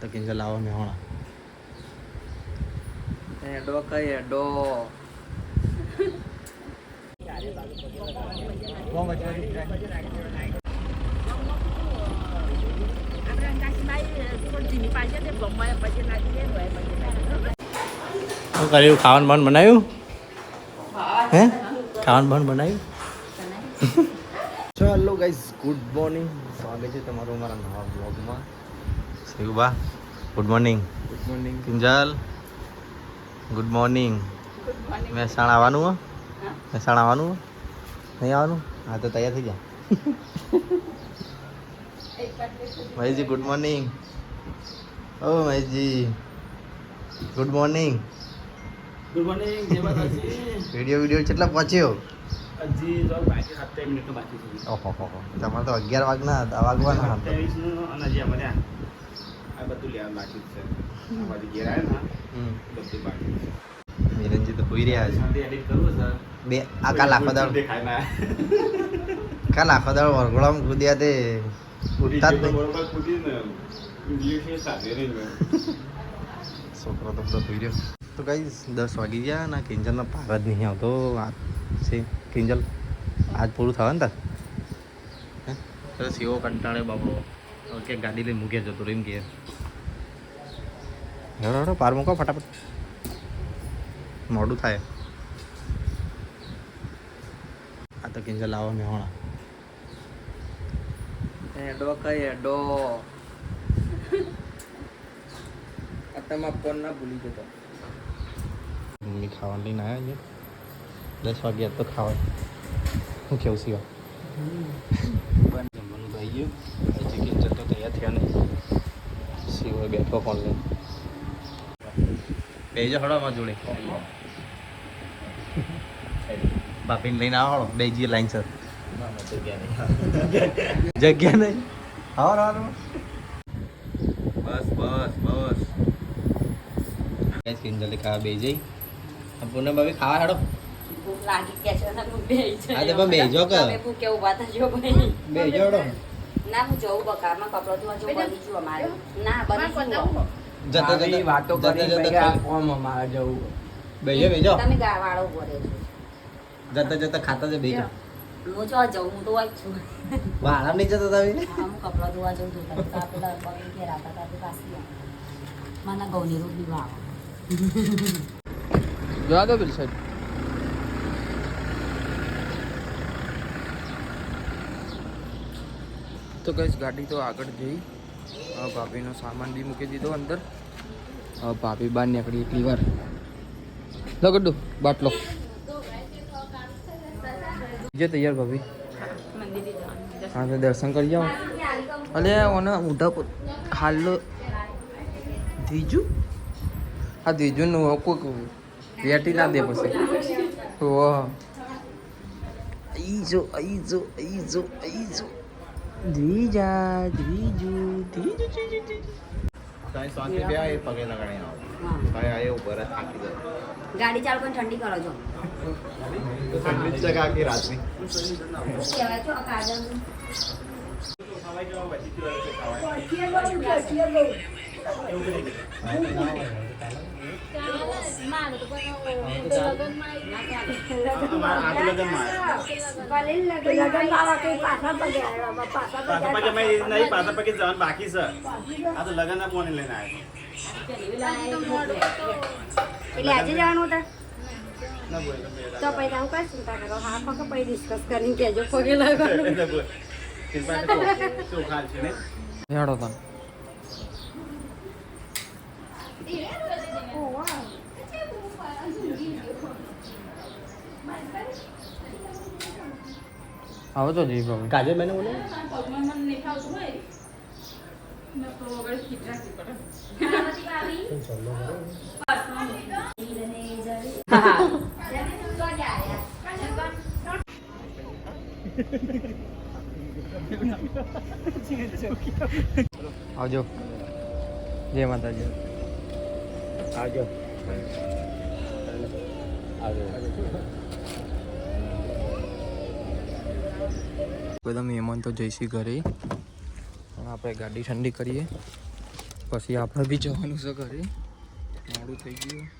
તો કિંજલ લાવો મેહોણા એડો કઈ એડો શું કર્યું? ખાવાનું બંધ બનાવ્યું? હે? ખાવાનું બંધ બનાવ્યું? ચાલો ગાઈઝ ગુડ મોર્નિંગ સ્વાગત છે તમારું અમારા નવા બ્લોગમાં Shivba good morning good morning Kinjal good morning Mehsana આવવાનું હો મહેસાણા આવવાનું નહીં આવવાનું હા તો તૈયાર થઈ જા મહેશજી ગુડ મોર્નિંગ ઓ Maheshji good morning good morning video video કેટલા પહોંચ્યો હજી બાકી મિનિટનો બાકી ઓહો તમારે તો અગિયાર વાગના વાગવાના હતા સત્યાવીસનું અને હજી અમારે આ બધું લેવાનું બાકી છે. અમારી ઘેર આવ્યા ને બધું બાકી છે. નિરંજી તો હોઈ રહ્યા છે. એડિટ કરવું છે? બે આ કાલ આખો દાડો. દેખાય ના. કાલ આખો દાડો વરઘોડામાં કૂદ્યા તે ઉઠતા જ નહીં. છોકરો તો બધો રહ્યો. તો કઈ દસ વાગી ગયા ના કિંજલનો પાર જ નહીં આવતો. આ છે કિંજલ આજ પૂરું થવા ને તાર? હે? તો સીવો કંટાળે બાપડો. હવે કે ગાડી લઈને મૂકે જતો રહી એમ કે. હેડો પાર મૂકો ફટાફટ. મોડું થાય. આ તો કિંજલ આવો મેહોણા એડો કઈ એડો. તમારા ફોન ના ભૂલી જતો. મમ્મી ખાવાનું લઈને આવ્યા છે દસ વાગ્યા તો ખાવા હું કેવું સિવા જમવાનું આવી ગયું હજી કિચન તો તૈયાર થયા સિવાય બેઠો ફોન લઈને બે હડો હળામાં જોડે. બાપીને લઈને આવો બે જઈએ લાઈન સર. જગ્યા નહીં. આવો આવો બસ બસ બસ. ગેસ કિંજલ ખાવા બે જઈ. પૂનમ ભાભી ખાવા હેડો. ભૂખ લાગી ગયા છે કે? ભાઈ. બે ના હું જઉં બકારમાં કપડો ધોવા જવું બની છું અમારે. ના બની છું જતા જતા. વાતો કરી જતા ખા- અમારે જવું બેજો બેજો. તમે વાળો બોલે છો જતા જતા ખાતા જ બેજો. હું જો જવું હું તો વાંચ છું. વાળા નહીં જતા તમે? હું કપડો ધોવા જઉં ધોતા ધોતા પેલા બગડી ઘેર આવતા હતા તે મને ગૌની રોટલી વાળો જોવા દો બિલ સાઈડ. તો કઈશ ગાડી તો આગળ જઈ. ભાભીનો સામાન બી મૂકી દીધો અંદર. ભાભી બહાર નીકળી એટલી વાર. લો ગડ્ડુ, બાટલો. જે તૈયાર ભાભી. હા, તો દર્શન કરી જાઓ અલે, ઓને ઊંધા પર દ્વિજુ હા આ ધીજુનું કોઈક વેટી ના દે પછી. વાહ આઈ જો આઈ જો, આઈ ધીજુ ધીજુ દ્વિજુ દ્વિજુ તારી શાંતિ બે એ પગે લગાડી આવો. આ થાકી જાય. ગાડી ચાલુ કરીને ઠંડી કરો છો. ઠંડી જ કે રાતની કહેવાય છો કાજલ આ તો લગનમાં આવ્યા. પાછા પગે મેં પાછા પગે જવાનું બાકી છે આ તો લગનના ફોન લઈને આવ્યો એટલે આજે જવાનું હતા ના તો પછી હું તો ને આવો તો જઈ ભાઈ કાજલ મેને બોલે આવજો. જય માતાજી. આવજો. આવજો. બધા મહેમાન તો જઈશું ઘરે. આપણે ગાડી ઠંડી કરીએ. પછી આપણે બી જવાનું છે ઘરે. મોડું થઈ ગયું.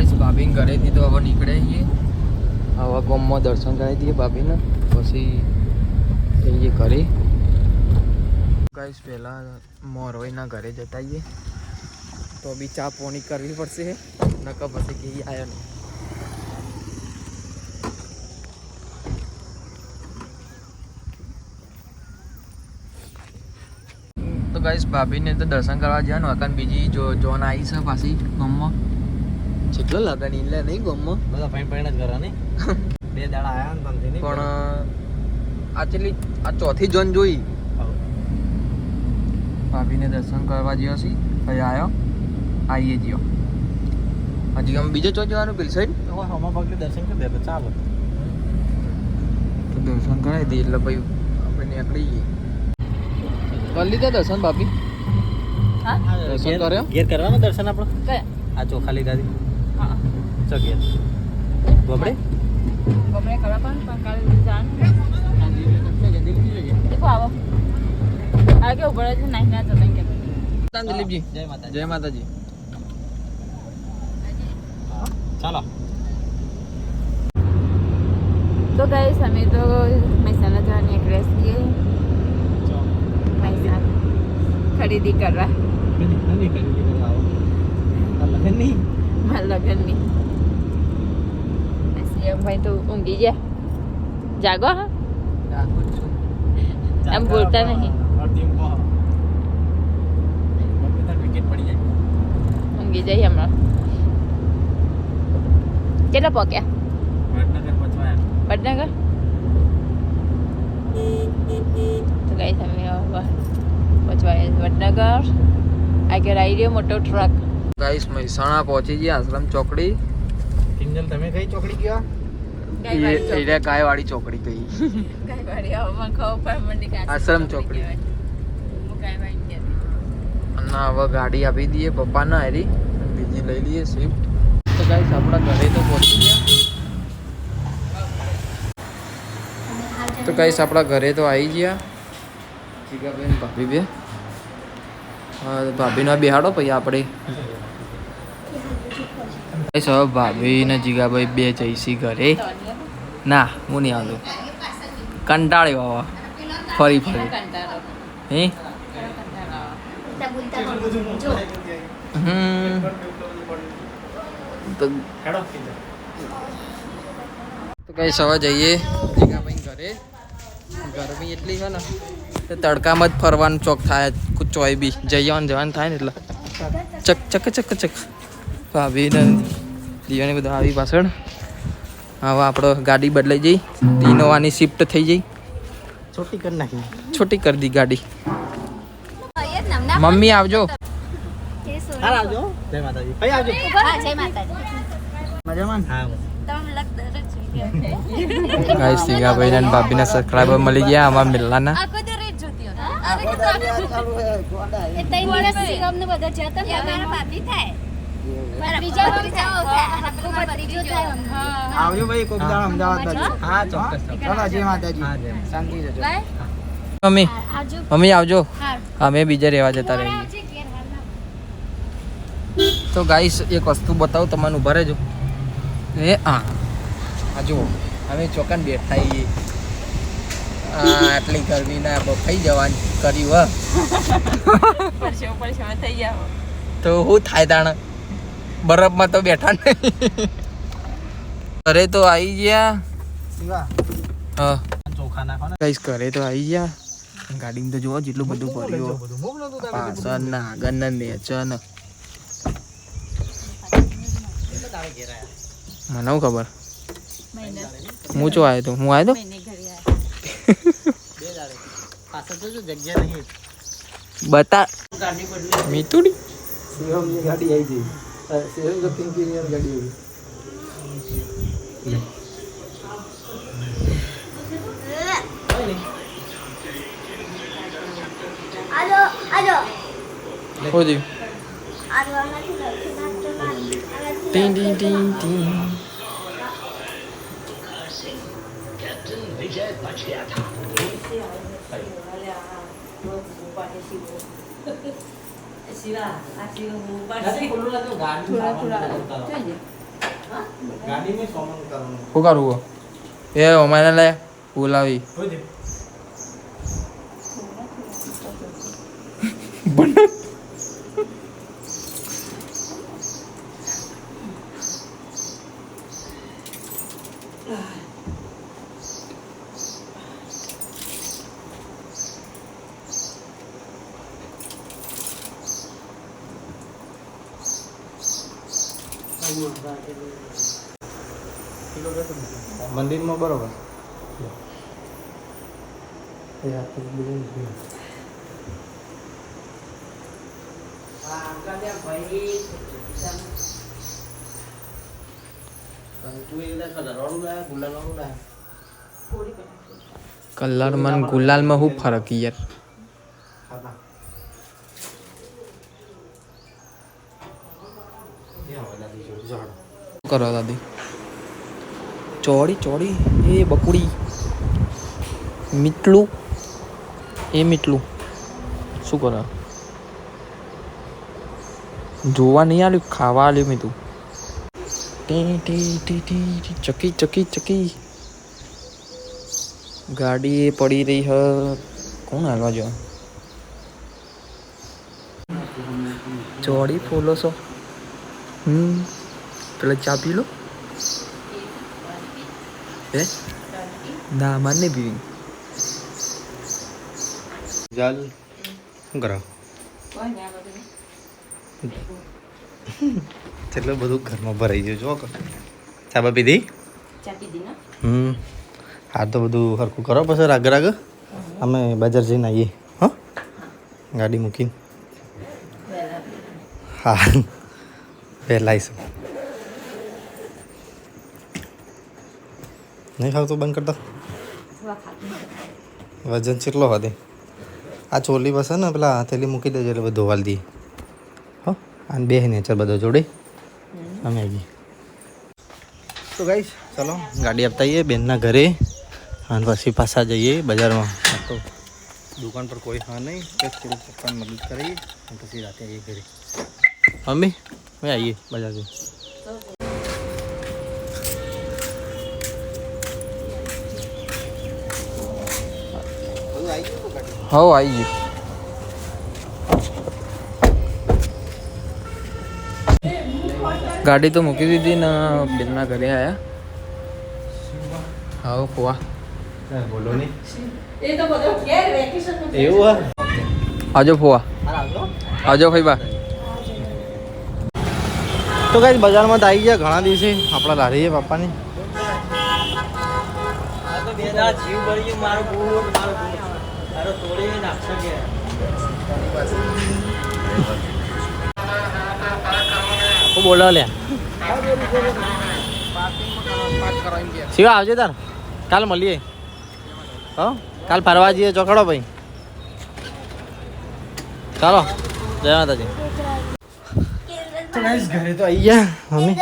ગાઈસ, ભાભીને ઘરેથી તો હવે નીકળે છીએ. આવા ગોમમાં દર્શન કરાવી દઈએ ભાભીને, પછી જઈએ ઘરે. ગાઈસ, પહેલાં મોરવાઈના ઘરે જતા આવીએ. તો બી ચા પોણી કરવી પડશે, નકર પછી કે આવ્યો નહીં. તો ગાઈશ ભાભીને તો દર્શન કરવા જવાનું કારણ બીજી જો જોન આવી છે પાછી ગમમાં. કેટલો લગન એટલે નહીં ગમમાં બધા ફાઈન ફાઈન જ કરવાની બે દાડા આયા ને તમથી પણ આ આ ચોથી જોન જોઈ. ભાભીને દર્શન કરવા જ્યો છી પછી આવ્યો આવીએ જ્યો. હજી ગમે બીજો ચો જવાનું પેલી સાઈડ હવે હમણાં પગલે દર્શન કરી દે તો ચાલો. તો દર્શન કરાવી દઈએ એટલે ભાઈ આપણે નીકળી જઈએ. કરી લીધા દર્શન ભાભી? હા. દર્શન કર્યો? ઘેર કરવાનું દર્શન આપણે? કયા? આ ચોખાલી ગાદી હા ઘેર ગોબડે ગમે કરવા પણ પણ કાલે જાણ. દેખો આવો. આ કે ઉપર જ નાઈ ના જતા કે. દિલીપજી. જય માતા જય માતાજી. ચાલો. તો ગાઈસ અમે તો મહેસાણા જવાની એક રેસ છીએ મહેસાણા. ખરીદી કરવા. મારા લગ્નની. ભાઈ તો ઊંઘી ગયા. જાગો હા? એમ બોલતા નહીં. ઊંઘી જાય હમણાં. કેટલા પગ્યા વડનગર તો ગાઈસ અમે હવે પહોંચવાય વડનગર. આગળ આવી રહ્યો મોટો ટ્રક ગાઈસ મહેસાણા પહોંચી ગયા આશ્રમ ચોકડી. કિંજલ તમે કઈ ચોકડી ગયા? એટલે ગાયવાડી ચોકડી ગઈ આશ્રમ ચોકડી. અને હવે ગાડી આપી દઈએ પપ્પાને હારી બીજી લઈ લઈએ સ્વિફ્ટ. તો ગાઈસ આપણા ઘરે તો પહોંચી ગયા. તો ગાઈસ આપણા ઘરે તો આવી ગયા. જીગાબેન ભાભી બે. ભાભીને બેહાડો પછી આપણે. ગાઈસ ભાભી ને જીગાભાઈ બે જઈશી ઘરે. ના, હું નહીં આવતો. કંટાળ્યો હવે ફરી ફરી. હે? તો કઈ સવા જઈએ જીગાભાઈ ઘરે. ગરમી એટલી છે ને તડકામાં જ ફરવાનું ચોક થાય ચોય બી જવાનું જવાનું થાય ને એટલે. ચક ચક ચક ચક. ભાભી ને દિયાને બધા આવી પાછળ. હવે આપણો ગાડી બદલાઈ જઈ. ઇનોવાની શિફ્ટ થઈ જઈ. છોટી કરી નાખી. છોટી કરી દી ગાડી. મમ્મી આવજો. આવજો. જય માતાજી. આવજો. જય માતાજી. મજામાં હા ગાઈસ જીગાભાઈ ને ભાભીના સબસ્ક્રાઈબર મળી ગયા. અમારા મિલ્લાના આવજો ભાઈ કોક દાડો અમદાવાદ હા ચોક્કસ ચાલો જય માતાજી. શાંતિ જજો મમ્મી મમ્મી આવજો. અમે બીજે રહેવા જતા રહીએ તો ગાઈસ એક વસ્તુ બતાવું તમને ઊભા રહેજો. એ હા. આ જુઓ. અમે ચોકન બેઠા છીએ. આ આટલી ગરમીના બફાઈ જવાની કર્યું હ. તો હું થાય તાણ? બરફમાં તો બેઠા નહીં. ઘરે તો આવી ગયા. હા. ચોખા નાખો ને. ગાઈસ ઘરે તો આવી ગયા. ગાડીમાં તો જોવો જેટલું બધું પડ્યું પાછળ ના આગળ ના નેચર ને મને હું ખબર? હું ચો આવ્યો તો? હું આવ્યો ઘરે આવ્યા પાછળ જોજો જગ્યા નહીં તો બતા મીતુડી શિવમની ગાડી આવી ગઈ શિવમ જતીન ગાડી આવી હો જી ટીંગ ટીંગ ટીંગ ટીંગ ગાડીમાં સામાન ઉતારવાનું. શું કરવું એ અમારે લે બોલાવી. મંદિરમાં કલર મન ગુલાલમાં શું ફરક યાર કરો દાદી ચોડી ચોડી એ બકુડી મીટલું? એ મીટલું. શું કરો? જોવા નહીં આવ્યું, ખાવા આવ્યું મેં તું ચકી ચકી ચકી. ગાડી એ પડી રહી હ. કોણ હાલવા જો ચોડી ફોલો છો? હમ. પેલા ચા પી લો. હે? ના, માર નહીં પીવી. જાલ. શું કરો એટલે બધું ઘરમાં ભરાઈ ગયું જો ચા બા પીધી? ચા પીધી ને? હમ. હા તો બધું સરખું કરો પછી રાગ રાગ. અમે બજાર જઈને આવીએ હા. ગાડી મૂકીને. હા. વહેલા આવીશું. નહીં ખાવતું બંધ કરતા વજન કેટલો હદે આ ચોલી બસ ને, પેલા થેલી મૂકી દેજો, એટલે બધું ધોવાલ દઈએ. હો અને બે નેચર બધો જોડે. અમે આવી તો ગાઈશ ચલો, ગાડી આપતા આવીએ બેનના ઘરે. અને પછી પાછા જઈએ બજારમાં. આ તો દુકાન પર કોઈ હા નહીં બસ થોડુંક પપ્પાને મદદ કરીએ, અને પછી રાતે આવીએ ઘરે. મમ્મી, અમે આવીએ બજારથી હવ આવી ગયું ગાડી તો મૂકી દીધી ને બેનના ઘરે આવ્યા હા ફોવા. બોલો નહીં. એ તો બધો ઘેર વેકેશન એવું હા આવજો ફોવા. આજો ભાઈ બા. તો કઈ બજારમાં તો આવી ગયા ઘણા દિવસે. આપણા લારીએ પપ્પાની. જીવ બળી ગયો મારો બૂટ મારો હું બોલો લે. શિવા આવજે તાર. કાલ મળીએ. હો કાલ ફરવા જઈએ ચોકડો ભાઈ. ચાલો જય માતાજી. તો ગાઈસ ઘરે તો આવી ગયા. મમ્મી.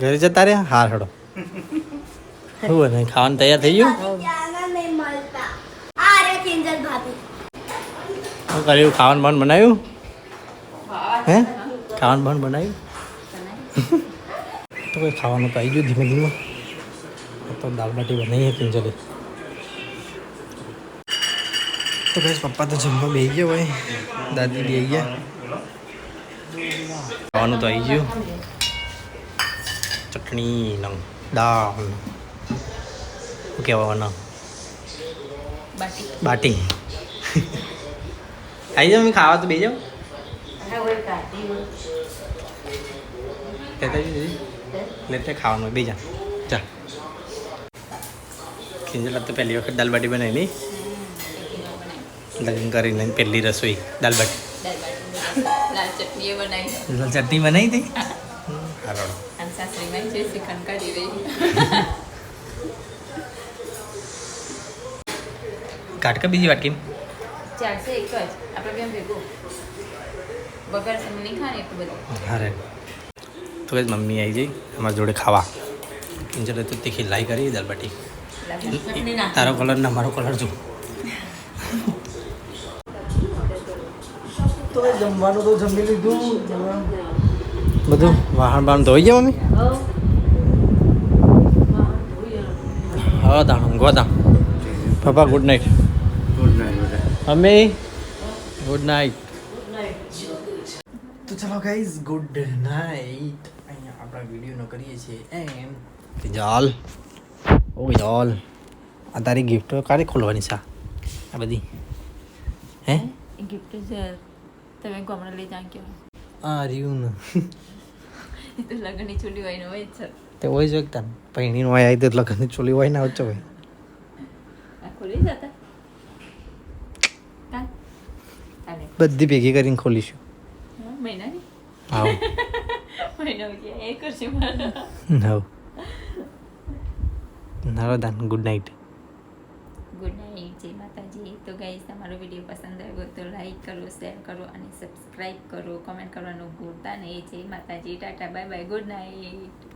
ઘરે જતા રહ્યા. હા હડો. શું બને ખાવાનું તૈયાર થઈ ગયું? શું કર્યું? ખાવાનું બંધ બનાવ્યું? હે? ખાવાનું બંધ બનાવ્યું? તો કંઈ ખાવાનું તો આવી ગયું ધીમે ધીમે. તો દાળ બાટી બનાવીએ કિંજલે તો કઈ પપ્પા તો જમવા બે ગયો ભાઈ. દાદી બે ગયા. ખાવાનું તો આવી ગયું. ચટણી નંગ દાળ. શું કહેવાના? બાટી. આવી જાઓ ખાવા તો બે જાઓ લેતા ખાવાનું બે જા જા કિંજલ તો પહેલી વખત દાલબાટી બનાવી લગ્ન કરીને પહેલી રસોઈ દાલબાટી લાલ ચટણી બનાવી લાલ ચટણી બનાવી હતી હારો સાસરીમાં જે શ્રીખંડ કાઢી રહી કાટકા બીજી વાટકી ચાલશે એક જ. આપણે કેમ ભેગું? સમય નહીં ખાને એટલું બધું? હારે તો જ મમ્મી આવી જઈ અમારા જોડે ખાવા. કિંજલે તો તીખી લાઈ કરી દાલ બાટી. તારો કલર ના મારો કલર જો. તો જમવાનું તો જમી લીધું. બધું? વાહન બાહન ધોઈ ગયા મમ્મી? હા દામ ઊંઘવા તા પપ્પા ગુડ નાઇટ ગુડ મમ્મી ગુડ નાઇટ. તો ચલો ગાઈઝ ગુડ નાઇટ અહીંયા આપણા વિડીયોનો કરીએ છીએ એમ. જાલ ઓ જાલ આ તારી ગિફ્ટ ક્યારે ખોલવાની છે? આ બધી. હે? એ ગિફ્ટ છે. તમે ગમણે લઈ જાણ કે આ રહ્યું ને. એ તો લગ્નની ચોલી હોય ને હોય છે. તે હોય જ એકતા પૈણીનું હોય આવી તો લગ્નની ચોલી હોય ના આવતો હોય. આ ખોલી જતા કાલ કાલે બધી ભેગી કરીને ખોલીશું. હા, મહિનાની? આવ મહિનો એ કરશે નવ નારો ગુડ નાઇટ. ગુડ નાઇટ જય માતાજી. તો ગાઈઝ તમારો વીડિયો પસંદ આવ્યો તો લાઈક કરો શેર કરો અને સબસ્ક્રાઈબ કરો. કમેન્ટ કરવાનું ભૂલતા નહીં. જય માતાજી Tata bye bye good night.